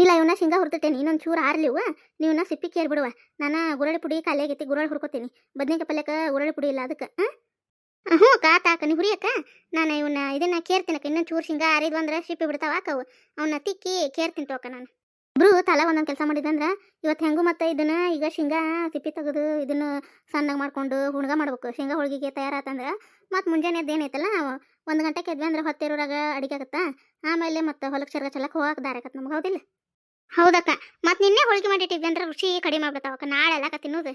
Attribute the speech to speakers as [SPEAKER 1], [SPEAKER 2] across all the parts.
[SPEAKER 1] ನೀಲ ಇವನ್ನ ಶೇಂಗಾ ಹುರ್ತೇನೆ ಇನ್ನೊಂದು ಚೂರು ಆರ್ಲಿವ ನೀವನ್ನ ಸಿಪ್ಪಿ ಕೇರ್ ಬಿಡುವ. ನಾನು ಗುರಳಿ ಪುಡಿ ಕಾಲಿಯಾಗೈತಿ ಗುರಳಿ ಹುರ್ಕೋತೀನಿ. ಬದ್ನಿಕಾಯಿ ಪಲ್ಯಕ್ಕೆ ಗುರಳಿ ಪುಡಿ ಇಲ್ಲ ಅದಕ್ಕೆ ಹ್ಞೂ ಅಕ್ಕ ತಾಕ ನೀವು ಹುರಿಯಕ್ಕ? ನಾನು ಇವನ್ನ ಇದನ್ನ ಕೇರ್ತೀನಕ್ಕ, ಇನ್ನೊಂದು ಚೂರು ಶೇಂಗಾ ಆರಿದ್ವು ಅಂದ್ರೆ ಸಿಪ್ಪಿ ಬಿಡ್ತಾವ ಅಕ್ಕವು ಅವನ್ನ ತಿಕ್ಕಿ ಕೇರ್ತೀನಿ ತೋಕ ನಾನು. ಇಬ್ರು ತಲೆ ಒಂದೊಂದು ಕೆಲಸ ಮಾಡಿದಂದ್ರೆ ಇವತ್ತು ಹೆಂಗು ಮತ್ತೆ ಇದನ್ನ ಈಗ ಶೇಂಗಾ ಸಿಪ್ಪಿ ತೆಗೆದು ಇದನ್ನ ಸಣ್ಣಗೆ ಮಾಡ್ಕೊಂಡು ಹುಣ್ಗ ಮಾಡ್ಬೇಕು. ಶೇಂಗಾ ಹೋಳಿಗೆಗೆ ತಯಾರಾತಂದ್ರೆ ಮತ್ತು ಮುಂಜಾನೆ ಏನೈತಲ್ಲ, ಒಂದು ಗಂಟೆಗೆ ಎದ್ವಿ ಅಂದ್ರೆ ಹೊತ್ತಿರೋರಾಗ ಅಡಿಗೆ ಆಗುತ್ತಾ? ಆಮೇಲೆ ಮತ್ತೆ ಹೊಲಕ್ಕೆ ಚರ್ಗ ಚಲಕ್ಕೆ ಹೋಗಕ್ಕೆ ದಾರಿ ಆಗತ್ತೆ ನಮ್ಗೆ, ಹೌದಿಲ್ಲ? ಹೌದಕ್ಕ. ಮತ್ತು ನಿನ್ನೆ ಹೋಳಿಗೆ ಮಾಡಿಟ್ಟಿದ್ವಿ ಅಂದ್ರೆ ರುಚಿ ಕಡಿಮೆ ಆಗ್ಬಿಡ್ತಾವಕ್ಕ ನಾಳೆ ಅಲ್ಲಕ್ಕ ತಿನ್ನೋದು.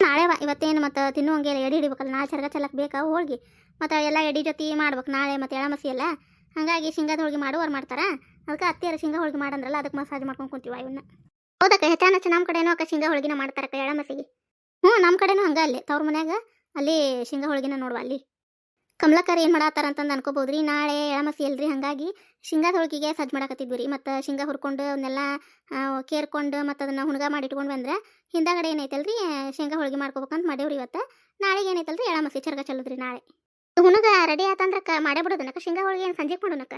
[SPEAKER 1] ನಾಳೆ ವಾ ಇವತ್ತೇನು ಮತ್ತು ತಿನ್ನುವಂಗೆ ಎಡಿ ಹಿಡಿಬೇಕಲ್ಲ. ನಾಳೆ ಚರಗ ಚಲಕ್ಕೆ ಬೇಕಾ ಹೋಳಿಗೆ? ಮತ್ತು ಎಲ್ಲ ಎಡಿ ಜೊತೆ ಮಾಡ್ಬೇಕು ನಾಳೆ ಮತ್ತು ಎಳಮಸಿ ಎಲ್ಲ. ಹಾಗಾಗಿ ಶೇಂಗಾದ ಹೋಳಿಗೆ ಮಾಡುವವ್ರು ಮಾಡ್ತಾರ. ಅದಕ್ಕೆ ಅತ್ತಿಯರ ಶೇಂಗಾ ಹೋಳಿಗೆ ಮಾಡಂದ್ರಲ್ಲ ಅದಕ್ಕೆ ಮಸಾಜ್ ಮಾಡ್ಕೊಂಡು ಕುಂತೀವ ಇವನ್ನ ಹೌದಕ್ಕ, ಹೆಚ್ಚಾನ ನಮ್ಮ ಕಡೆನೂ ಅಕ್ಕ ಶೇಂಗಾ ಹೋಳಿಗೆನ ಮಾಡ್ತಾರಕ್ಕ ಎಳಮಸಿಗೆ. ಹ್ಞೂ ನಮ್ಮ ಕಡೆನೂ ಹಂಗೆ ಅಲ್ಲಿ. ತವ್ರ ಮನ್ಯಾಗ ಅಲ್ಲಿ ಶೇಂಗಾ ಹೋಳಿಗೆನ ನೋಡುವ ಅಲ್ಲಿ. ಕಮಲಕ್ಕರ್ ಏನು ಮಾಡತ್ತಾರ ಅಂತಂದು ಅನ್ಕೋಬೋದ್ರಿ ನಾಳೆ ಎಳಮಸಿ ಅಲ್ರಿ, ಹಾಗಾಗಿ ಶೇಂಗಾದ ಹೋಳಿಗೆಗೆ ಸಜ್ಜು ಮಾಡಕತ್ತಿದ್ವಿ ರೀ ಮತ್ತು ಶೇಂಗಾ ಹುರ್ಕೊಂಡು ಅವನ್ನೆಲ್ಲ ಕೇರ್ಕೊಂಡು ಮತ್ತು ಅದನ್ನ ಹುಣಗ ಮಾಡಿ ಇಟ್ಕೊಂಡು ಬಂದ್ರೆ ಹಿಂದಾಗಡೆ ಏನೈತಲ್ರಿ, ಶೇಂಗಾ ಹೋಳಿಗೆ ಮಾಡ್ಕೋಬೇಕಂತ ಮಾಡೇವ್ರಿ ಇವತ್ತು. ನಾಳೆಗೆ ಏನೈತಲ್ರಿ ಎಳಮಸಿ ಚರ್ಗ ಚಲ್ಲದ್ರಿ ನಾಳೆ. ಹುಣಗ ರೆಡಿ ಆತಂದ್ರೆ ಕ, ಮಾಡೇ ಶೇಂಗಾ ಹೋಳಿಗೆ ಏನು ಸಂಜೆಗೆ ಮಾಡೋಣಕ್ಕ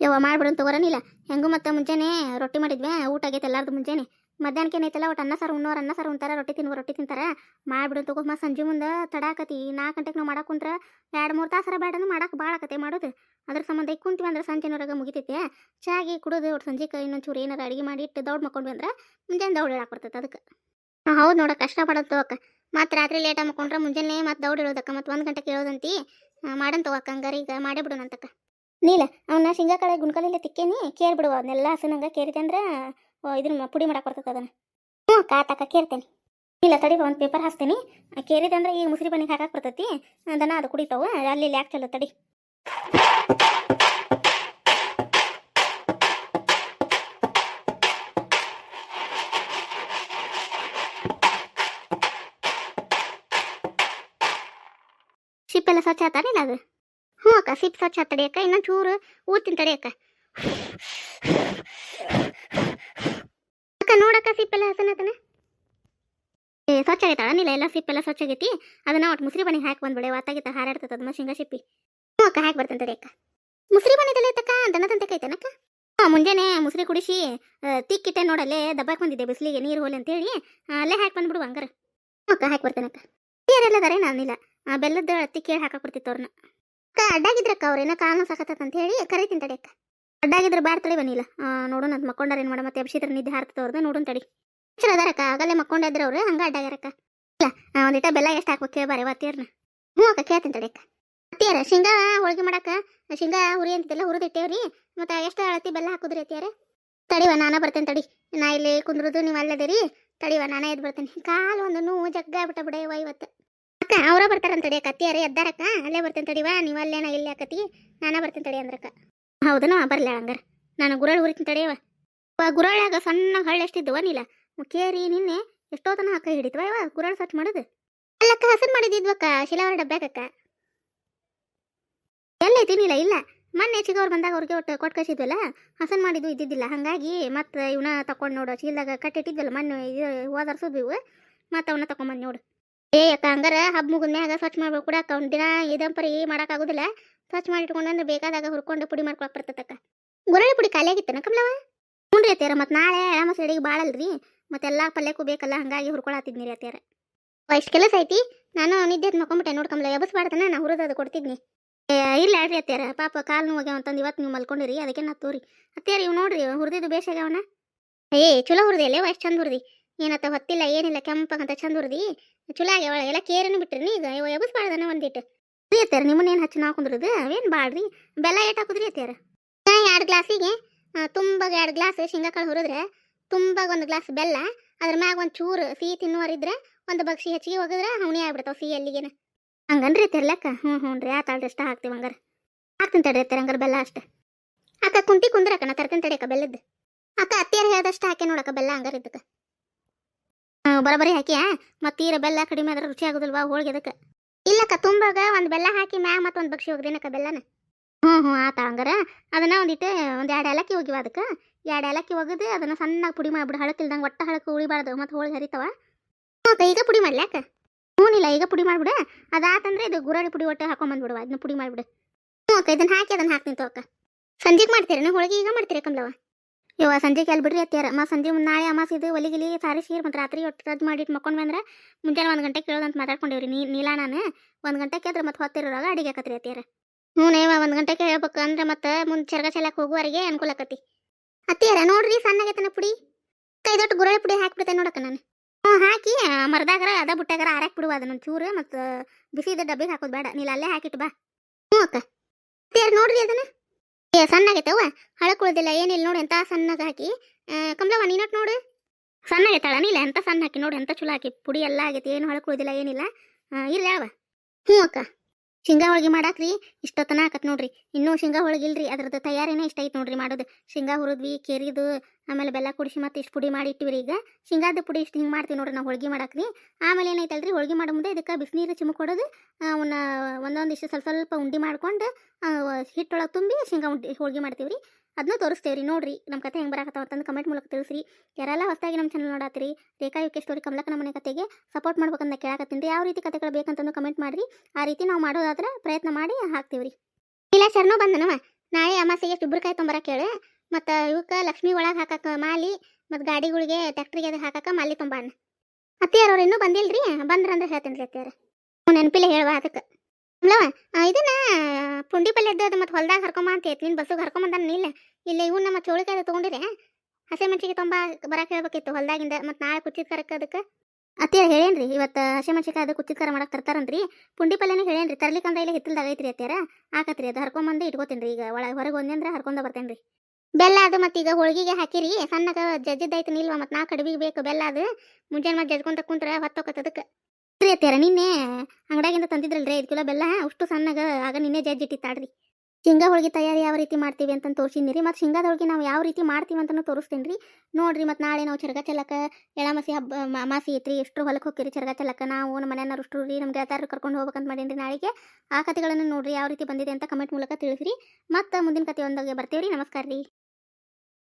[SPEAKER 1] ಯವ್ವ ಮಾಡ್ಬಿಡೋಣ ತಗೋರನಿಲ್ಲ. ಹೆಂಗೂ ಮತ್ತೆ ಮುಂಜಾನೆ ರೊಟ್ಟಿ ಮಾಡಿದ್ವಿ ಊಟ ಆಗೈತೆ ಎಲ್ಲಾರ್ದು ಮುಂಜಾನೆ. ಮಧ್ಯಾಹ್ನಕ್ಕೆ ಏನೈತಲ್ಲ ಒಟ್ಟು ಅನ್ನ, ಸಾರು ಉಣ್ಣೋರು, ಅನ್ನ, ಸಾರು ಉಣ್ತಾರೆ, ರೊಟ್ಟಿ ತಿನ್ನುವ ರೊಟ್ಟಿ ತಿಂತಾರ. ಮಾಡಿಬಿಡು ತಗೋ, ಮತ್ತೆ ಸಂಜೆ ಮುಂದೆ ತಡಾಕತಿ ನಾಲ್ಕು ಗಂಟೆಗೆ ನಾವು ಮಾಡಕ್ಕೆ ಕುಂತ್ರೆ ಎರಡು, ಮೂರು ತಾಸರ ಬೇಡನು ಮಾಡಕ್ಕೆ ಭಾಳ ಆಕತೆ ಮಾಡೋದು. ಅದ್ರ ಸಂಬಂಧ ಈಗ ಕುಂತೀವಿ ಅಂದ್ರೆ ಸಂಜೆನವರೆಗೆ ಮುಗಿತೈತೆ. ಚಾಗಿ, ಕುಡಿದು ಒಟ್ಟು ಸಂಜೆಗೆ ಇನ್ನೊಂದು ಚೂರು ಏನಾರು ಅಡುಗೆ ಮಾಡಿ ಇಟ್ಟು ದೌಡ್ ಮಾಡ್ಕೊಂಡ್ವಿ ಅಂದ್ರೆ ಮುಂಜಾನೆ ದೌಡ್ ಹೇಳಕ್ಕೆ ಬರ್ತೈತೆ ಅದಕ್ಕೆ ಹೌದು ನೋಡ ಕಷ್ಟ ಪಡೋದು ಅಕ್ಕ. ಮತ್ತೆ ರಾತ್ರಿ ಲೇಟಾಗಿ ಮಾಡ್ಕೊಂಡ್ರೆ ಮುಂಜಾನೆ ಮತ್ತೆ ದೌಡ್ ಹೇಳೋದಕ್ಕ ಮತ್ತು ಒಂದು ಗಂಟೆಗೆ ಹೇಳೋದಂತಿ ಮಾಡನ್ ತಗೋಕ ಹಂಗಾರೆ ಈಗ ಮಾಡೇ ಬಿಡೋಣ ನೀಲ ಅವನ್ನ ಶೇಂಗಾ ಕಳೆ ತಿಕ್ಕೇನಿ, ಕೇರ್ ಬಿಡುವ ಅವನ್ನೆಲ್ಲ ಹಸನಂಗ ಕೇರಿದೆ ಅಂದ್ರೆ ಇದನ್ನ ಪುಡಿ ಮಾಡಕ್ಕೆ ಬರ್ತದೆ ಅದನ್ನು. ಹ್ಞೂ ತಕ ಕೇರ್ತೇನೆ ಇಲ್ಲ, ತಡಿ ಒಂದು ಪೇಪರ್ ಹಾಕ್ತೀನಿ ಕೇರಿದೆ ಅಂದ್ರೆ ಈಗ ಮುಸ್ರಿ ಬಣ್ಣಿಗೆ ಹಾಕಕ್ಕೆ ಬರ್ತೈತಿ. ದನ ಅದು ಕುಡಿತಾವ. ಅಲ್ಲಿ ಇಲ್ಲಿ ಚಲೋ ತಡಿ. ಸಿಪ್ಪೆಲ್ಲ ಸ್ವಚ್ಛ ಆತಾನಿಲ್ಲ ಅದು? ಹ್ಞೂ ಅಕ್ಕ ಸಿಪ್ ಸ್ವಚ್ಛ ಆತ್ ತಡಿ ಅಕ್ಕ. ಇನ್ನೊಂದು ಚೂರು ಊದ್ತೀನಿ ತಡಿ ಅಕ್ಕ. ನೋಡಕ್ಕ ಸಿಪ್ಪೆಲ್ಲ ಹಸನತನ ಏ, ಸ್ವಚ್ಛ ಆಗೈತಾಳ ನೀಲ ಎಲ್ಲ ಸಿಪ್ಪೆಲ್ಲ ಸ್ವಚ್ಛ ಆಗೈತಿ? ಅದನ್ನ ಒಟ್ಟು ಮುಸ್ರಿ ಬಣ್ಣಿಗೆ ಹಾಕಿ ಬಂದ್ಬಿಡೆ ವಾತಾಗಿತ್ತ ಹಾರಾಡ್ತದ ಅದು ಶೇಂಗಾ ಸಿಪ್ಪಿ ಹ್ಞೂ ಅಕ್ಕ, ಹಾಕಿ ಬರ್ತಂತ ಅಕ್ಕ. ಮುಸ್ರಿ ಬಣ್ಣಿದಲ್ಲ ಐತಕ್ಕ ದನದಂತೆ ಅಕ್ಕ? ಐತನಕ್ಕ ಹಾಂ ಮುಂಜಾನೆ ಮುಸ್ರಿ ಕುಡಿಸಿ ತಿಕ್ಕಿಟ್ಟೆ ನೋಡಲ್ಲೇ ದಬ್ಬಾಕ್ ಬಂದಿದ್ದೆ ಬಿಸಿಲಿಗೆ, ನೀರು ಹೋಲಿ ಅಂತ ಹೇಳಿ ಅಲ್ಲೇ ಹಾಕಿ ಬಂದ್ಬಿಡು ಹಂಗಾರ. ಹ್ಞೂ ಅಕ್ಕ, ಹಾಕಿ ಬರ್ತೇನೆ ಅಕ್ಕ. ಯಾರೆಲ್ಲದಾರೆ ನಾನಿಲ್ಲ ಬೆಲ್ಲದ ತಿಕ್ಕಿ ಹಾಕಕ್ಕೆ ಬರ್ತಿತ್ತು ಅವ್ರನ್ನ. ಅಕ್ಕ, ಅಡ್ಡಾಗಿದ್ರಕ್ಕ ಅವ್ರೇನೋ? ಕಾಲು ಸಾಕತ್ತಂತ ಹೇಳಿ ಕರಿತೀನಿ ತಡಿ ಅಕ್ಕ. ಅಡ್ಡಾಗಿದ್ರೆ ಬ್ಯಾಡ ತಳಿ ಬನ್ನಿಲ್ಲ ನೋಡೋಣ ಅಂತ ಮಕ್ಕೊಂಡಾರ ಏನು ಮಾಡ ಮತ್ತೆ ಅಭಿಷೇತ್ರ ನಿದ್ದೆ ಹಾರ್ತದ ಅವ್ರದ್ದು ನೋಡೋಣ ತಡಿ. ಚಲ ಅದಾರಕ್ಕ ಆಗಲೇ ಮಕ್ಕೊಂಡಿದ್ರ ಅವ್ರು ಹಂಗ ಅಡ್ಡಾಗ್ಯಾರಕ್ಕ. ಇಲ್ಲ ಒಂದಿಟ ಬೆಲ್ಲ ಎಷ್ಟು ಹಾಕ್ಬೇಕು ಕೇಳ್ಬಾರೆ ಅತ್ತಿಯರ್ನ ಹ್ಞೂ ಅಕ್ಕ, ಕೇಳ್ತೀನಿ ತಡಿ ಅಕ್ಕ. ಅತ್ತಿಯರ ಶೇಂಗಾ ಹೋಳಿಗೆ ಮಾಡಕ್ಕ? ಶೇಂಗಾ ಹುರಿ ಅಂತಿದ್ದೆಲ್ಲ, ಹುರಿದಿಟ್ಟೇವ್ರಿ? ಮತ್ತೆ ಎಷ್ಟು ಅಳತಿ ಬೆಲ್ಲ ಹಾಕುದ್ರಿ ಅತ್ತಿಯರ ತಡಿವ, ನಾನು ಬರ್ತೇನೆ ತಡಿ. ನಾ ಇಲ್ಲಿ ಕುಂದ್ರದು, ನೀವು ಅಲ್ಲದಿರಿ ತಡಿವ, ನಾನೇ ಎದ್ದು ಬರ್ತೇನೆ. ಕಾಲು ಒಂದು ನೋವು ಜಗ್ಗ ಬಿಟ್ಟ ಬಿಡೆಯವ ಇವತ್ತು. ಅಕ್ಕ, ಅವರ ಬರ್ತಾರಂತ ತಡಿ ಅಕ್ಕ ಎದ್ದಾರಕ್ಕ? ಅಲ್ಲೇ ಬರ್ತೇನೆ ತಡಿವ, ನೀವು ಅಲ್ಲೇನ ಇಲ್ಲಿ ಆಕತಿ ನಾನ ಬರ್ತೇನೆ ತಡಿ ಅಂದ್ರಕ್ಕ. ಹೌದನ? ಬರ್ಲ ಹಂಗಾರ. ನಾನು ಗುರಳ್ ಹುರಿತೀನಿ ತಡಿಯವ ಗುರಳಾಗ ಸಣ್ಣ ಹಳ್ಳ ಎಷ್ಟಿದ್ದವ ನೀಲ? ಕೇರಿ ನಿನ್ನೆ ಎಷ್ಟೋ ತನ ಕೈ ಹಿಡಿತವ. ಇವ ಗುರಳ್ ಸ್ವಚ್ಛ ಮಾಡೋದು. ಅಲ್ಲಕ್ಕ, ಹಸನ್ ಮಾಡಿದ್ವಕ್ಕ ಶಿಲಾವರ ಡಬ್ಬ್ಯಾಕಕ್ಕ ಎಲ್ಲೈತಿ ನೀಲ? ಇಲ್ಲ. ಮೊನ್ನೆ ಚಿಗವ್ರು ಬಂದಾಗ ಅವ್ರಿಗೆ ಒಟ್ಟು ಕೊಟ್ಟು ಕಳಿಸಿದ್ವಲ್ಲ? ಹಸನ್ ಮಾಡಿದ್ದು ಇದ್ದಿದ್ದಿಲ್ಲ. ಹಾಗಾಗಿ ಮತ್ತೆ ಇವನ ತಕೊಂಡು ನೋಡು. ಚೀಲದಾಗ ಕಟ್ಟಿಟ್ಟಿದ್ವಲ್ಲ ಮೊನ್ನೆ ಇದು ಇವು ಮತ್ತೆ ಅವನ್ನ ತಗೊಂಬಂದು ನೋಡು. ಏ, ಅಕ್ಕ, ಹಂಗಾರ ಹಬ್ಬ ಮುಗಿದ್ಮ್ಯಾಗ ಸ್ವಚ್ಛ ಮಾಡ್ಬೇಕು ಕೂಡ ಅವ್ನ ದಿನ ಇದಂಪರಿ ಮಾಡೋಕ್ಕಾಗೋದಿಲ್ಲ ಸ್ವಚ್ಛ ಮಾಡಿ ಇಟ್ಕೊಂಡಂದ್ರೆ ಬೇಕಾದಾಗ ಹುರ್ಕೊಂಡು ಪುಡಿ ಮಾಡ್ಕೊಳಕ್ ಬರ್ತತಕ್ಕ ಗುರಳಿ ಪುಡಿ ಖಾಲಿ ಆಗಿತ್ತನ ಕಮಲವ ಹ್ಞೂ ರೀ ಅತ್ಯಾರ ಮತ್ತು ನಾಳೆ ಎಳಮಸ ಅಡಿಗೆ ಭಾಳಲ್ರಿ ಮತ್ತೆಲ್ಲ ಪಲ್ಯಕ್ಕೂ ಬೇಕಲ್ಲ, ಹಂಗಾಗಿ ಹುರ್ಕೊಳತ್ತಿದ್ನಿ ರೀ ಅತ್ಯಾರ ಇಷ್ಟು ಕೆಲಸ ಐತಿ? ನಾನು ನಿದ್ದೆ ಮಕ್ಕೊಂಬಿಟ್ಟೆ ನೋಡ್ಕಂಬ್ಲ ಎಬಸ್ಬಾರ್ದನ ನಾ ಹುರಿದು ಅದು ಕೊಡ್ತಿದ್ನಿ. ಇಲ್ಲ ಹೇಳ್ರಿ ಅತ್ಯಾರ ಪಾಪ ಕಾಲು ನೋವಾಗ್ಯಾವ ಅಂತಂದು ಇವತ್ತು ನೀವು ಮಲ್ಕೊಂಡಿರಿ, ಅದಕ್ಕೆ ನಾ ತೋರಿ. ಅತ್ಯಾರ ಇವ್ ನೋಡ್ರಿ, ಹುರಿದಿದ್ದು ಬೇಸಾಗ್ಯಾವನ ಏ, ಚಲೋ ಹುರಿದಿ ಅಲ್ಲೇ ಎಷ್ಟು ಚಂದ ಹುರಿದಿ. ಏನತ್ತ ಹೊತ್ತಿಲ್ಲ, ಏನಿಲ್ಲ ಕೆಂಪಗಂತ ಚಂದ ಹುರಿದಿ. ಚಲೋ ಆಗ್ಯಾವ ಎಲ್ಲ ಕೇರನ್ನು ಬಿಟ್ರಿ ಈಗ ಇವ ಒಂದಿಟ್ಟು ರೀ ಅತ್ಯಾರ ನಿಮ್ಮನ್ನೇನು ಹಚ್ಚಿ ನಾವು ಕುಂದ್ರದು? ಅವೇನು ಬಾಳ್ರಿ? ಬೆಲ್ಲ ಏಟ್ ಹಾಕುದ್ರಿ ಅತ್ಯಾರ ಎರಡು ಗ್ಲಾಸಿಗೆ ತುಂಬಾಗ ಎರಡು ಗ್ಲಾಸ್ ಶೇಂಗಾ ಕಾಳು ಹುರಿದ್ರೆ, ತುಂಬಾಗ ಒಂದು ಗ್ಲಾಸ್ ಬೆಲ್ಲ, ಅದ್ರ ಮ್ಯಾಗ ಒಂದು ಚೂರು ಸಿಹಿ ತಿನ್ನುವರಿದ್ರೆ ಒಂದು ಬಕ್ಷಿ ಹೆಚ್ಚಿಗೆ ಹೋಗಿದ್ರೆ ಅವನಿ ಆಗ್ಬಿಡ್ತಾವ ಸಿಹಿ ಅಲ್ಲಿಗೇನ. ಹಂಗನ್ರಿ ತೆರ್ಲಕ್ಕ ಹ್ಞೂ ಹ್ಞೂ ರೀ ಆತಾಳ್ರಿ ಅಷ್ಟ ಹಾಕ್ತೀವಿ ಹಂಗಾರ. ಹಾಕ್ತೀನಿ ತಡ್ರಿ ಅತ್ಯಾರ ಹಂಗಾರ ಬೆಲ್ಲ ಅಷ್ಟ. ಅಕ್ಕ ಕುಂತಿ ಕುಂದ್ರಕ್ಕ ನಾ ತರ್ತೀನಿ ತಡಿಯಕ್ಕ ಬೆಲ್ಲದ್ದು ಅಕ್ಕ ಅತ್ತಿಯರ್ ಹೇಳ್ದಷ್ಟು ಹಾಕಿ ನೋಡಕ್ಕ ಬೆಲ್ಲ ಹಂಗಾರ ಇದಕ್ಕೆ ಬರಬರಿ ಹಾಕಿಯಾ? ಮತ್ತೆ ತೀರ ಬೆಲ್ಲ ಕಡಿಮೆ ಆದ್ರೆ ರುಚಿ ಆಗೋದಿಲ್ವಾ ಹೋಳಿಗೆ ಅದಕ್ಕೆ? ಇಲ್ಲಕ್ಕ, ತುಂಬಾಗ ಒಂದು ಬೆಲ್ಲ ಹಾಕಿ ಮ್ಯಾಗ ಮತ್ತೆ ಬಕ್ಷಿ ಬಗ್ಸಿ ಹೋಗ್ದೇನಕ್ಕ ಬೆಲ್ಲನ. ಹ್ಞೂ ಹ್ಞೂ ಆತ ಹಂಗಾರ. ಅದನ್ನ ಒಂದಿಟ್ಟು ಒಂದು ಎರಡು ಏಲಕ್ಕಿ ಹೋಗಿವ ಅದಕ್ಕೆ. ಎರಡು ಏಲಕ್ಕಿ ಒಗದು ಅದನ್ನ ಸಣ್ಣಗೆ ಪುಡಿ ಮಾಡ್ಬಿಡು ಹಳಕಿಲ್ದಂಗೆ ಒಟ್ಟ ಹಳಕ್ಕೆ ಉಳಿಬಾರ್ದು, ಮತ್ತೆ ಹೋಳಿಗೆ ಹರಿತಾವ. ಹ್ಞೂ ಈಗ ಪುಡಿ ಮಾಡ್ಲ್ಯಾಕ ಹ್ಞೂ ಇಲ್ಲ, ಈಗ ಪುಡಿ ಮಾಡ್ಬಿಡು. ಅದಾತಂದ್ರೆ ಇದು ಗುರಾಡಿ ಪುಡಿ ಒಟ್ಟೆ ಹಾಕೊಂಬಂದ್ಬಿಡುವ ಅದನ್ನ ಪುಡಿ ಮಾಡಿಬಿಡು. ಹ್ಞೂ ಅಕ್ಕ ಇದನ್ನ ಹಾಕಿ ಅದನ್ನ ಹಾಕ್ತೀನಿ ತೋಕ ಸಂಜೆಗೆ ನೀವು ಹೋಳಿಗೆ ಈಗ ಮಾಡ್ತೀರಾ ಕಮಲವ ಇವ ಸಂಜೆ ಅಲ್ಲಿ ಬಿಡ್ರಿ ಅತ್ಯಾರ ಮಾ ಸಂಜೆ ನಾಳೆ ಅಮಾಸ್ ಇದು ಒಲಿಗಿಲಿ ಸಾರಿ ಮತ್ತು ರಾತ್ರಿ ಒಟ್ಟು ರದ್ದು ಮಾಡಿಟ್ಟು ಮಕ್ಕೊಂಡ್ವಿ ಅಂದ್ರೆ ಮುಂಜಾನೆ ಒಂದು ಗಂಟೆ ಕೇಳೋದಂತ ಮಾತಾಡ್ಕೊಂಡೇವ್ರಿ ನೀ, ನೀಲಾ ನಾನು. ಒಂದು ಗಂಟೆ ಕೇಳಿದ್ರೆ ಮತ್ತೆ ಹೊತ್ತಿರೋರಾಗ ಅಡಿಗೆ ಆಕತ್ರಿ ಅತ್ಯಾರ ಹ್ಞೂ ನೇವ ಒಂದು ಗಂಟೆಗೆ ಹೇಳ್ಬೇಕು ಅಂದ್ರೆ ಮತ್ತೆ ಮುಂದೆ ಚರ್ಗ ಚೆಲ್ಲಕ್ಕೆ ಹೋಗುವವರೆಗೆ ಅನುಕೂಲ ಆಕತಿ ಅತ್ತಿಯಾರ, ನೋಡ್ರಿ ಸಣ್ಣಗೈತನ ಪುಡಿ. ಕೈದೊಟ್ಟು ಗುರಳಿ ಪುಡಿ ಹಾಕ್ಬಿಡ್ತೇನೆ ನೋಡಕ್ಕ ನಾನು. ಹ್ಞೂ, ಹಾಕಿ ಮರದಾಗರ, ಅದ ಬುಟ್ಟಾಗರ ಆರಕ್ಕೆ ಬಿಡುವ ಅದನ್ನ ಚೂರು ಮತ್ತು ಬಿಸಿದ ಡಬ್ಬಿಗೆ ಹಾಕೋದು ಬೇಡ. ನೀಲ ಅಲ್ಲೇ ಹಾಕಿಟ್ಟು ಬಾ. ಹ್ಞೂ ಅಕ್ಕ. ಅತ್ತಿಯಾರ, ನೋಡ್ರಿ ಅದನ್ನ. ಏ ಸಣ್ಣಾಗೈತವ ಹಳಕ್ ಏನಿಲ್ಲ ನೋಡಿ ಎಂತ ಸಣ್ಣಗೆ ಹಾಕಿ. ಆ, ಕಮಲವ್ವ ನೀನಟ್ ನೋಡು. ಸಣ್ಣ ಆಗೈತಾಳ ನೀಲ ಎಂತ ಸಣ್ಣ ಹಾಕಿ ನೋಡಿ ಎಂತ ಚಲೋ ಹಾಕಿ. ಪುಡಿ ಎಲ್ಲ ಆಗೈತಿ ಏನು ಹೊಳಕ್ ಉಳ್ದಿಲ್ಲ ಏನಿಲ್ಲ ಇರ್ಲಿ ಯಾವ ಹ್ಞೂ ಅಕ್ಕ. ಶೇಂಗಾ ಹೋಳಿಗೆ ಮಾಡಾಕ್ರಿ, ಇಷ್ಟೊತ್ತನ ಆಕತ್ ನೋಡ್ರಿ. ಇನ್ನೂ ಶೇಂಗಾ ಹೋಳಿಗೆ ಇಲ್ರಿ ಅದ್ರದ್ದು ತಯಾರಿನೇ ಇಷ್ಟ ಐತೆ ನೋಡ್ರಿ ಮಾಡೋದು. ಶೇಂಗಾ ಹುರಿದ್ವಿ, ಕೆರಿದು, ಆಮೇಲೆ ಬೆಲ್ಲ ಕುಡಿಸಿ ಮತ್ತೆ ಇಷ್ಟು ಪುಡಿ ಮಾಡಿ ಇಟ್ಟಿವ್ರಿ ಈಗ. ಶೇಂಗಾದ ಪುಡಿ ಇಷ್ಟು ಹಿಂಗೆ ಮಾಡ್ತೀವಿ ನೋಡ್ರಿ ನಾವು ಹೋಳಿಗೆ ಮಾಡಾಕ್ರಿ. ಆಮೇಲೆ ಏನೈತಲ್ರಿ, ಹೋಳಿಗೆ ಮಾಡೋ ಮುಂದೆ ಇದಕ್ಕೆ ಬಿಸಿನೀರು ಚಿಮುಕ್ ಕೊಡೋದು ಅವನ್ನ ಒಂದೊಂದಿಷ್ಟು ಸ್ವಲ್ಪ ಸ್ವಲ್ಪ ಉಂಡಿ ಮಾಡ್ಕೊಂಡು ಹಿಟ್ಟೊಳಗೆ ತುಂಬಿ ಶೇಂಗಾ ಉಂಡಿ, ಹೋಳಿಗೆ ಮಾಡ್ತೀವ್ರಿ. ಅದನ್ನ ತೋರಿಸ್ತೇವ್ರಿ, ನೋಡ್ರಿ. ನಮ್ಮ ಕತೆ ಹೆಂಗೆ ಬರಾಕತ್ತಾವ ಅಂತಂದು ಕಮೆಂಟ್ ಮೂಲಕ ತಿಳಿಸ್ರಿ. ಯಾರೆಲ್ಲ ಹೊಸದಾಗಿ ನಮ್ಮ ಚಾನಲ್ ನೋಡಾತ್ರಿ ರೇಖಾ ಯುಕೆ ಸ್ಟೋರಿ ಕಮಲಕ್ಕನ ಮನೆ ಕತೆಗೆ ಸಪೋರ್ಟ್ ಮಾಡ್ಬೇಕಂತ ಕೇಳಕತ್ತೀನಿ ಯಾವ ರೀತಿ ಕತೆಗಳು ಬೇಕಂತಂದು ಕಮೆಂಟ್ ಮಾಡಿರಿ. ಆ ರೀತಿ ನಾವು ಮಾಡೋದಾದ್ರೆ ಪ್ರಯತ್ನ ಮಾಡಿ ಹಾಕ್ತೀವ್ರಿ. ಇಲ್ಲ, ಶರಣು ಬಂದನವ. ನಾಳೆ ಅಮಾಸೆಗೆ ಇಬ್ಬರು ತೊಂಬರಕ್ಕೆ ಹೇಳು. ಮತ್ತು ಇವಕ್ಕೆ ಲಕ್ಷ್ಮಿ ಒಳಗೆ ಹಾಕಕ್ಕೆ ಮಾಲಿ, ಮತ್ತು ಗಾಡಿಗಳಿಗೆ ಟ್ಯಾಕ್ಟ್ರಿಗೆ ಅದು ಹಾಕಕ್ಕೆ ಮಾಲಿ ತೊಂಬಣ್ಣ ಅತ್ತಿಯಾರವ್ರು ಇನ್ನೂ ಬಂದಿಲ್ರಿ? ಬಂದ್ರಂದ್ರೆ ಹೇಳ್ತೀನಿ ರೀ ಅತ್ತಿಯಾರ ನೆನಪಿಲ್ಲ ಹೇಳುವ ಅದಕ್ಕೆ. ಇದನ್ನ ಪುಂಡಿ ಪಲ್ಯದ್ದು ಅದು ಮತ್ತೆ ಹೊಲ್ದಾಗ ಹರ್ಕೊಂಬ ಅಂತ ಐತಿ ಬಸ್ಸಿಗೆ ಹರ್ಕೊಂಬಂದಾನ ಇಲ್ಲ. ಇಲ್ಲ ಇವು ನಮ್ಮ ಚೋಳಿಕಾಯಿ ತೊಗೊಂಡಿದೆ ಹಸಿ ಮೆಣಸಿಗೆ ತೊಂಬ ಬರಕ್ಕೆ ಹೇಳ್ಬೇಕಿತ್ತು ಹೊಲ್ದಾಗಿಂದ. ಮತ್ತು ನಾಳೆ ಕುಚ್ಚಿದ ಕರಕ್ಕೆ ಅದಕ್ಕೆ. ಅತ್ತೆ ಹೇಳೇನ್ರಿ ಇವತ್ತು ಹಸಿ ಮೆಣಸಿಕಾಯಿ ಅದು ಕುಚ್ಚಿದ ಕರ ಮಾಡಕ್ಕೆ ತರ್ತಾರನ್ರಿ ಪುಂಡಿ ಪಲ್ಯನೇ ಹೇಳೇನ್ರಿ ತರ್ಲಿಕ್ಕಂದ್ರೆ ಇಲ್ಲ ಹಿತ್ತಲ್ದಾಗ ಐತ್ರಿ ಅತ್ತಿಯಾರ. ಆಕತ್ರಿ ಅದು ಹರ್ಕೊಂಬಂದು ಇಟ್ಕೋತೀನಿ ರೀ ಈಗ ಒಳಗೆ ಹೊರಗೆ ಒಂದೇ ಅಂದ್ರೆ ಹರ್ಕೊಂಡ ಬರ್ತೇನೆ ರೀ ಬೆಲ್ಲ ಅದು ಮತ್ತು ಈಗ ಹೋಳಿಗೆಗೆ ಹಾಕಿರಿ. ಸಣ್ಣಗೆ ಜಜ್ಜಿದ್ದೈತೆ ನಿಲ್ವ, ಮತ್ತು ನಾ ಕಡಿಬಿಗೆ ಬೇಕು ಬೆಲ್ಲ ಅದು. ಮುಂಜಾನೆ ಮತ್ತೆ ಜಜ್ಕೊಂತ ಕುಂತ್ರೆ ಹೊತ್ತೋಕತ್ ಅದಕ್ಕೆ. ರೀ ಅತ್ತಾರ ನಿನ್ನೆ ಅಂಗಡಿಯಾಗಿಂದ ತಂದಿದ್ರಲ್ರಿ ಐದು ಕಿಲೋ ಬೆಲ್ಲ. ಅಷ್ಟು ಸಣ್ಣಗ ಆಗ ನಿನ್ನೆ ಜಜ್ಜಿಟ್ಟಿತ್ತಾಡ್ರಿ ಶೇಂಗಾ ಹೋಳಿಗೆ ತಯಾರಿ ಯಾವ ರೀತಿ ಮಾಡ್ತೀವಿ ಅಂತ ರೀ. ಮತ್ತು ಶೇಂಗಾದ ಹೋಳಿಗೆ ನಾವು ಯಾವ ರೀತಿ ಮಾಡ್ತೀವಿ ಅಂತಲೂ ತೋರಿಸ್ತೀನಿ ರೀ. ನೋಡ್ರಿ ಮತ್ತು ನಾಳೆ ನಾವು ಚರಗ ಚಲಕ ಎಳಮಸಿ ಹಬ್ಬ ಮಾಸಿ ಐತ್ರಿ. ಎಷ್ಟು ಹೊಲಕ್ಕೆ ಹೋಗಿರಿ ಚರಗ ಚಲಕ ನಾವು ನಮ್ಮ ಮನೆಯವ್ರು ಅಷ್ಟು ರೀ. ನಮ್ಮ ಗೆಳತಾರು ಕರ್ಕೊಂಡು ಹೋಗ್ಬೇಕಂತ ಮಾಡೀನಿ ನಾಳೆಗೆ. ಆ ಕಥೆಗಳನ್ನು ನೋಡ್ರಿ ಯಾವ ರೀತಿ ಬಂದಿದೆ ಅಂತ ಕಮೆಂಟ್ ಮೂಲಕ ತಿಳಿಸ್ರಿ. ಮತ್ತು ಮುಂದಿನ ಕಥೆ ಒಂದಾಗೆ ಬರ್ತೀವಿ ರೀ ನಮಸ್ಕಾರ ರೀ.